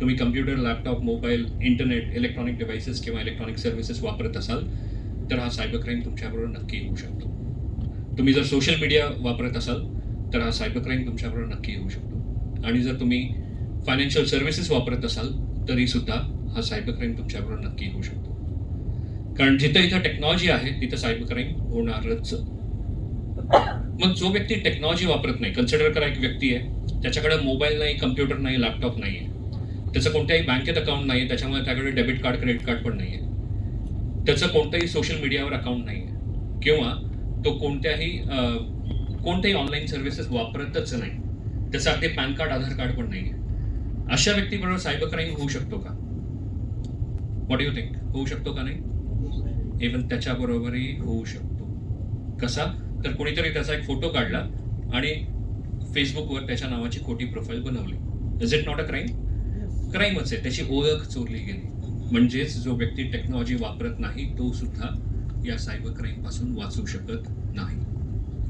तुम्ही computer laptop mobile internet electronic devices किंवा electronic services वापरत असाल तर हा सायबर क्राईम तुमच्याबरोबर नक्की होऊ शकतो. तुम्ही जर सोशल मीडिया वापरत असाल तर हा सायबर क्राईम तुमच्याबरोबर नक्की होऊ शकतो. आणि जर तुम्ही फायनान्शियल सर्व्हिसेस वापरत असाल तरीसुद्धा हा सायबर क्राईम तुमच्याबरोबर नक्की होऊ शकतो. कारण जिथं इथं टेक्नॉलॉजी आहे तिथं सायबर क्राईम होणारच. मग जो व्यक्ती टेक्नॉलॉजी वापरत नाही कन्सिडर करा एक व्यक्ती आहे त्याच्याकडे मोबाईल नाही कम्प्युटर नाही लॅपटॉप नाही आहे त्याचं कोणत्याही बँकेत अकाउंट नाही आहे त्याच्यामुळे त्याकडे डेबिट कार्ड क्रेडिट कार्ड पण नाही आहे त्याचं कोणत्याही सोशल मीडियावर अकाउंट नाही आहे किंवा तो कोणत्याही कोणत्याही ऑनलाईन सर्व्हिसेस वापरतच नाही. त्याचं अगदी पॅन कार्ड आधार कार्ड पण नाही आहे अशा व्यक्तीबरोबर सायबर क्राईम होऊ शकतो का? व्हॉट यू थिंक होऊ शकतो का नाही? इव्हन त्याच्याबरोबरही होऊ शकतो. कसा? तर कोणीतरी त्याचा एक फोटो काढला आणि फेसबुकवर त्याच्या नावाची खोटी प्रोफाईल बनवली. Is it not a crime क्राईमच आहे त्याची ओळख चोरली गेली. म्हणजेच जो व्यक्ती टेक्नॉलॉजी वापरत नाही तो सुद्धा या सायबर क्राईमपासून वाचू शकत नाही.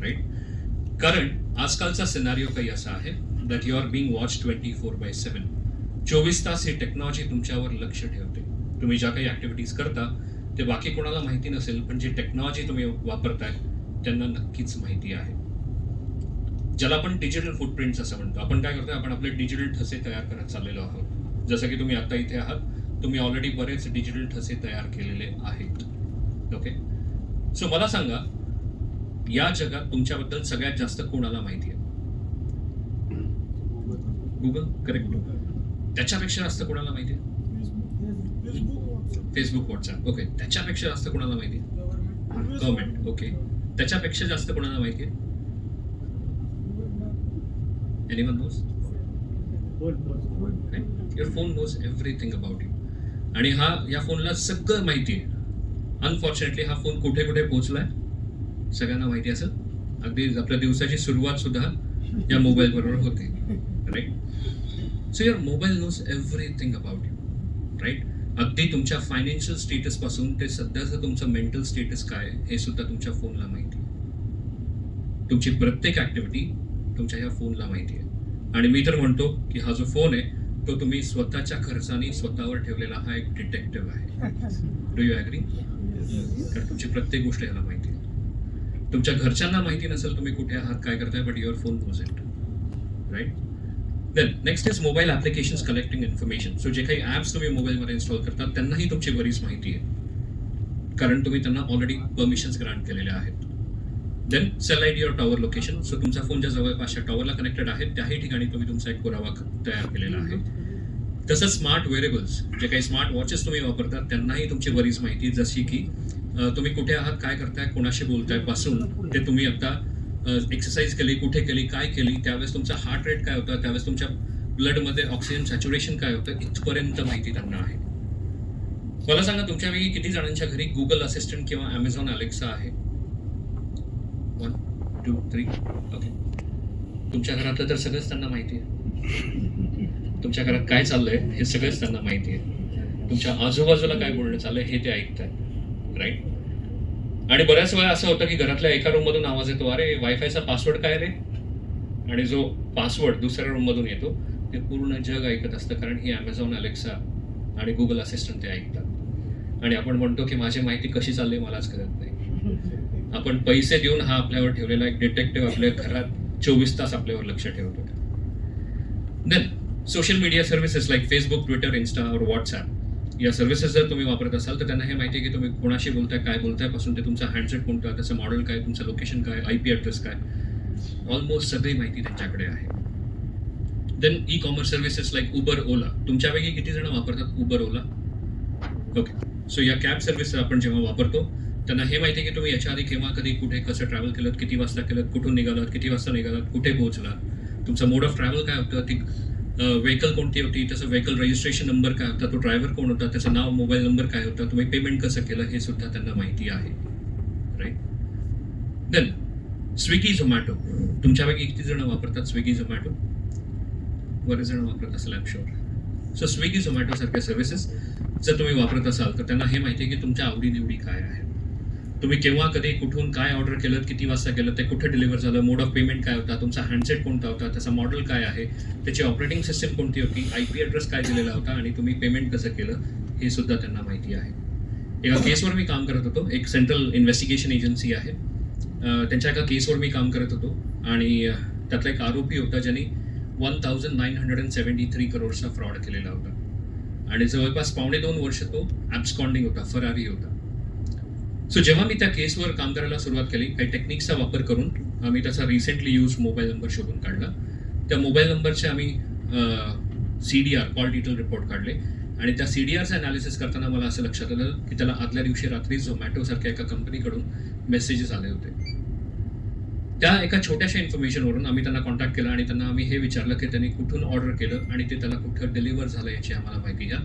राईट कारण आजकालचा सिनारिओ काही असा आहे that you are being watch twenty four by seven चोवीस तास ही टेक्नॉलॉजी तुमच्यावर लक्ष ठेवते. तुम्ही ज्या काही ऍक्टिव्हिटीज करता ते बाकी कोणाला माहिती नसेल पण जी टेक्नॉलॉजी तुम्ही वापरताय त्यांना नक्कीच माहिती आहे. ज्याला आपण डिजिटल फुटप्रिंट्स असं म्हणतो. आपण काय करतोय? आपण आपले डिजिटल ठसे तयार करत चाललेलो आहोत. जसं की तुम्ही आता इथे आहात तुम्ही ऑलरेडी बरेच डिजिटल ठसे तयार केलेले आहेत. ओके सो मला सांगा या जगात तुमच्याबद्दल सगळ्यात जास्त कोणाला माहिती आहे? गुगल करेक्ट त्याच्यापेक्षा जास्त कोणाला माहिती आहे? फेसबुक व्हॉट्सअप ओके त्याच्यापेक्षा जास्त कोणाला माहिती आहे? गव्हर्नमेंट ओके त्याच्यापेक्षा जास्त कोणाला माहिती आहे? Anyone knows your phone knows everything about you आणि हा या फोनला सगळं माहिती आहे. अनफॉर्च्युनेटली हा फोन कुठे कुठे पोहोचलाय सगळ्यांना माहिती असेल. अगदी आपल्या दिवसाची सुरुवात सुद्धा या मोबाईल बरोबर होते right so your mobile knows everything about you right अगदी तुमच्या फायनान्शियल स्टेटसपासून ते सध्याचं तुमचं मेंटल स्टेटस काय हे सुद्धा तुमच्या फोनला माहिती आहे. तुमची प्रत्येक ऍक्टिव्हिटी तुमच्या ह्या फोनला माहिती आहे. आणि मी तर म्हणतो की हा जो फोन आहे तो तुम्ही स्वतःच्या खर्चाने स्वतःवर ठेवलेला हा एक डिटेक्टिव्ह आहे. डू यू ॲग्री कारण तुमची प्रत्येक गोष्ट याला माहिती आहे. तुमच्या घरच्यांना माहिती नसेल तुम्ही कुठे आहात काय करताय but your phone knows it right then next is mobile applications collecting information so जे काही ॲप्स तुम्ही मोबाईलमध्ये इन्स्टॉल करतात त्यांनाही तुमची बरीच माहिती आहे. कारण तुम्ही त्यांना ऑलरेडी परमिशन्स ग्रांट केलेल्या आहेत. Then cell I D or tower location so तुमचा फोन ज्या जवळपासच्या टॉवरला कनेक्टेड आहे त्याही ठिकाणी तुम्ही तुमचा एक पुरावा तयार केलेला आहे. तसंच स्मार्ट वेरेबल्स जे काही स्मार्ट वॉचेस तुम्ही वापरतात त्यांनाही तुमची बरीच माहिती जशी की तुम्ही कुठे आहात काय करताय कोणाशी बोलतायपासून ते तुम्ही आता एक्सरसाइज केली कुठे केली काय केली त्यावेळेस तुमचा हार्ट रेट काय होता त्यावेळेस तुमच्या ब्लडमध्ये ऑक्सिजन सॅच्युरेशन काय होतं इथपर्यंत माहिती त्यांना आहे. मला सांगा तुमच्यापैकी किती जणांच्या घरी गुगल असिस्टंट किंवा अमेझॉन अलेक्सा आहे? टू थ्री ओके तुमच्या घरातलं तर सगळंच त्यांना माहिती आहे. तुमच्या घरात काय चाललंय हे सगळंच त्यांना माहिती आहे. तुमच्या आजूबाजूला काय बोलणं चाललंय हे ते ऐकतात राईट आणि बऱ्याच वेळा असं होतं की घरातल्या एका रूम मधून आवाज येतो अरे वायफायचा पासवर्ड काय रे? आणि जो पासवर्ड दुसऱ्या रूम मधून येतो ते पूर्ण जग ऐकत असतं कारण ही अमेझॉन अलेक्सा आणि गुगल असिस्टंट ते ऐकतात. आणि आपण म्हणतो की माझी माहिती कशी चालली मलाच कळत नाही. आपण पैसे देऊन हा आपल्यावर ठेवलेला एक डिटेक्टिव्ह आपल्या घरात चोवीस तास आपल्यावर लक्ष ठेवतो then social media services like Facebook Twitter Insta और व्हॉट्सॲप या सर्व्हिसेस जर तुम्ही वापरत असाल तर त्यांना हे माहिती आहे की तुम्ही कोणाशी बोलताय काय बोलतायपासून ते तुमचा हँडसेट कोणता त्याचं मॉडेल काय तुमचं लोकेशन काय आय पी ॲड्रेस काय ऑलमोस्ट सगळी माहिती त्यांच्याकडे आहे. Then e commerce services like Uber Ola तुमच्यापैकी किती जण वापरतात उबर ओला ओके सो या कॅब सर्व्हिस आपण जेव्हा वापरतो त्यांना हे माहिती आहे की तुम्ही याच्या आधी केव्हा कधी कुठे कसं ट्रॅव्हल केलं किती वाजता केलं कुठून निघालात किती वाजता निघालात कुठे पोहोचलात? तुमचा मोड ऑफ ट्रॅव्हल काय होतं? ती व्हेकल कोणती होती? त्याचं व्हेकल रजिस्ट्रेशन नंबर काय होता? तो ड्रायव्हर कोण होता? त्याचं नाव मोबाईल नंबर काय होता? तुम्ही पेमेंट कसं केलं? हे सुद्धा त्यांना माहिती आहे. राईट देन स्विगी झोमॅटो तुमच्यापैकी किती जण वापरतात स्विगी झोमॅटो बरेच जण वापरत असेल app sure so Swiggy Zomato सारख्या सर्व्हिसेस जर तुम्ही वापरत असाल तर त्यांना हे माहिती आहे की तुमच्या आवडीनिवडी काय आहे तुम्ही केव्हा कधी कुठून काय ऑर्डर केलं किती वाजता केलं ते कुठे डिलिव्हर झालं मोड ऑफ पेमेंट काय होता तुमचा हँडसेट कोणता होता त्याचा मॉडेल काय आहे त्याची ऑपरेटिंग सिस्टम कोणती होती आय पी ॲड्रेस काय दिलेला होता आणि तुम्ही पेमेंट कसं केलं हे सुद्धा त्यांना माहिती आहे. एका केसवर मी काम करत होतो एक सेंट्रल इन्व्हेस्टिगेशन एजन्सी आहे. त्यांच्या एका केसवर मी काम करत होतो आणि त्यातला एक आरोपी होता ज्यांनी one thousand nine hundred and seventy three करोडचा फ्रॉड केलेला होता. आणि जवळपास पावणे दोन वर्ष तो ॲब्सकॉन्डिंग होता फरारी होता. सो जेव्हा मी त्या केसवर काम करायला सुरुवात केली काही टेक्निक्सचा वापर करून आम्ही त्याचा रिसेंटली यूज मोबाईल नंबर शोधून काढला. त्या मोबाईल नंबरचे आम्ही C D R call detail report काढले. आणि त्या सी डी आरचं अनालिसिस करताना मला असं लक्षात आलं की त्याला आदल्या दिवशी रात्री झोमॅटोसारख्या एका कंपनीकडून मेसेजेस आले होते. त्या एका छोट्याशा इन्फॉर्मेशनवरून आम्ही त्यांना कॉन्टॅक्ट केला आणि त्यांना आम्ही हे विचारलं की त्यांनी कुठून ऑर्डर केलं आणि ते त्याला कुठं डिलिव्हर झालं याची आम्हाला माहिती द्या.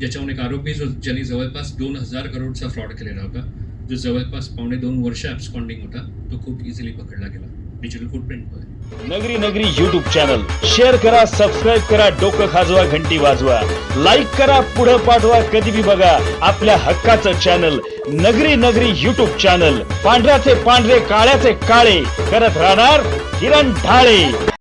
ज्याच्याहून एक आरोपी जो ज्यांनी जवळपास दोन हजार करोडचा फ्रॉड केलेला होता जो जवळपास पावणे दोन वर्ष ॲब्सकॉन्डिंग होता तो खूप इझिली पकडला गेला. डिजिटल फुटप्रिंटमध्ये नगरी नगरी युट्यूब चॅनल शेअर करा सबस्क्राईब करा डोकं खाजवा घंटी वाजवा. लाईक करा पुढं पाठवा कधी बी बघा. आपल्या हक्काचं चॅनल नगरी नगरी युट्यूब चॅनल पांढऱ्याचे पांढरे काळ्याचे काळे. करत राहणार किरण ढाळे.